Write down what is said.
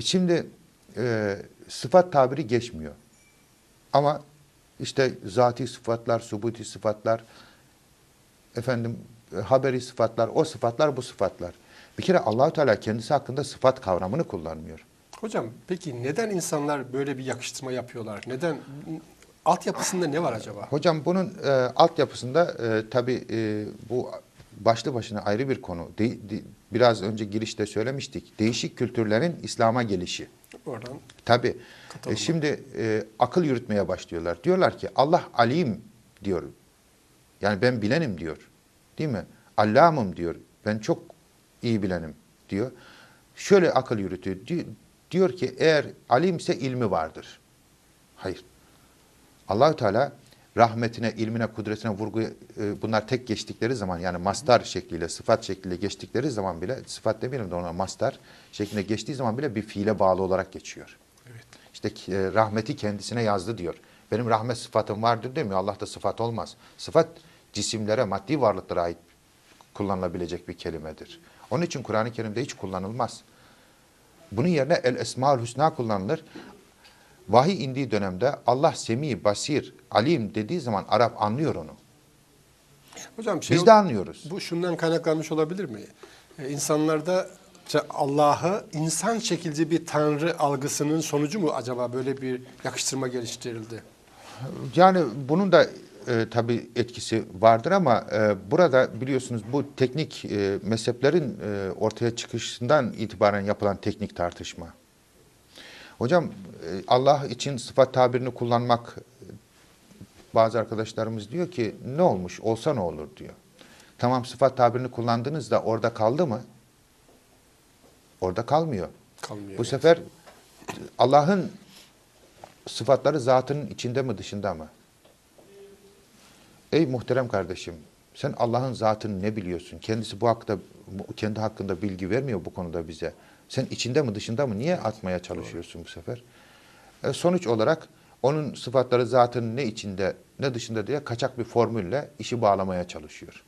E şimdi e, sıfat tabiri geçmiyor. Ama işte zati sıfatlar, subuti sıfatlar, efendim e, haberi sıfatlar, o sıfatlar bu sıfatlar. Bir kere Allahu Teala kendisi hakkında sıfat kavramını kullanmıyor. Hocam peki neden insanlar böyle bir yakıştırma yapıyorlar? Neden? Altyapısında ne var acaba? Hocam bunun e, altyapısında e, tabii e, bu başlı başına ayrı bir konu. De- de- biraz önce girişte söylemiştik. Değişik kültürlerin İslam'a gelişi. Oradan Tabii. Katılma. E, şimdi e, akıl yürütmeye başlıyorlar. Diyorlar ki Allah alim diyor. Yani ben bilenim diyor. Değil mi? Allamım diyor. Ben çok iyi bilenim diyor. Şöyle akıl yürütüyor. Di- Diyor ki eğer alimse ilmi vardır. Hayır. Allahü Teala rahmetine, ilmine, kudretine vurgu e, bunlar tek geçtikleri zaman yani mastar şekliyle, sıfat şekliyle geçtikleri zaman bile sıfat demeyelim de ona mastar şeklinde geçtiği zaman bile bir fiile bağlı olarak geçiyor. evet. İşte e, rahmeti kendisine yazdı diyor. Benim rahmet sıfatım vardır demiyor. Allah'ta sıfat olmaz. Sıfat cisimlere, maddi varlıklara ait kullanılabilecek bir kelimedir. Onun için Kur'an-ı Kerim'de hiç kullanılmaz. Bunun yerine el esmaül hüsna kullanılır. Vahiy indiği dönemde Allah semi, basir, alim dediği zaman Arap anlıyor onu. Hocam şey Biz de anlıyoruz. bu şundan kaynaklanmış olabilir mi? Ee, insanlarda işte Allah'ı insan şekilci bir tanrı algısının sonucu mu acaba böyle bir yakıştırma geliştirildi? Yani bunun da e, tabii etkisi vardır ama e, burada biliyorsunuz bu teknik e, mezheplerin e, ortaya çıkışından itibaren yapılan teknik tartışma. Hocam e, Allah için sıfat tabirini kullanmak e, bazı arkadaşlarımız diyor ki ne olmuş olsa ne olur diyor. Tamam sıfat tabirini kullandınız da orada kaldı mı? Orada kalmıyor. Kalmıyor. Bu sefer Allah'ın sıfatları zatının içinde mi dışında mı? Ey muhterem kardeşim, sen Allah'ın zatını ne biliyorsun? Kendisi bu hakta kendi hakkında bilgi vermiyor bu konuda bize. Sen içinde mi dışında mı? Niye atmaya çalışıyorsun bu sefer? E, sonuç olarak onun sıfatları zatının ne içinde ne dışında diye kaçak bir formülle işi bağlamaya çalışıyor.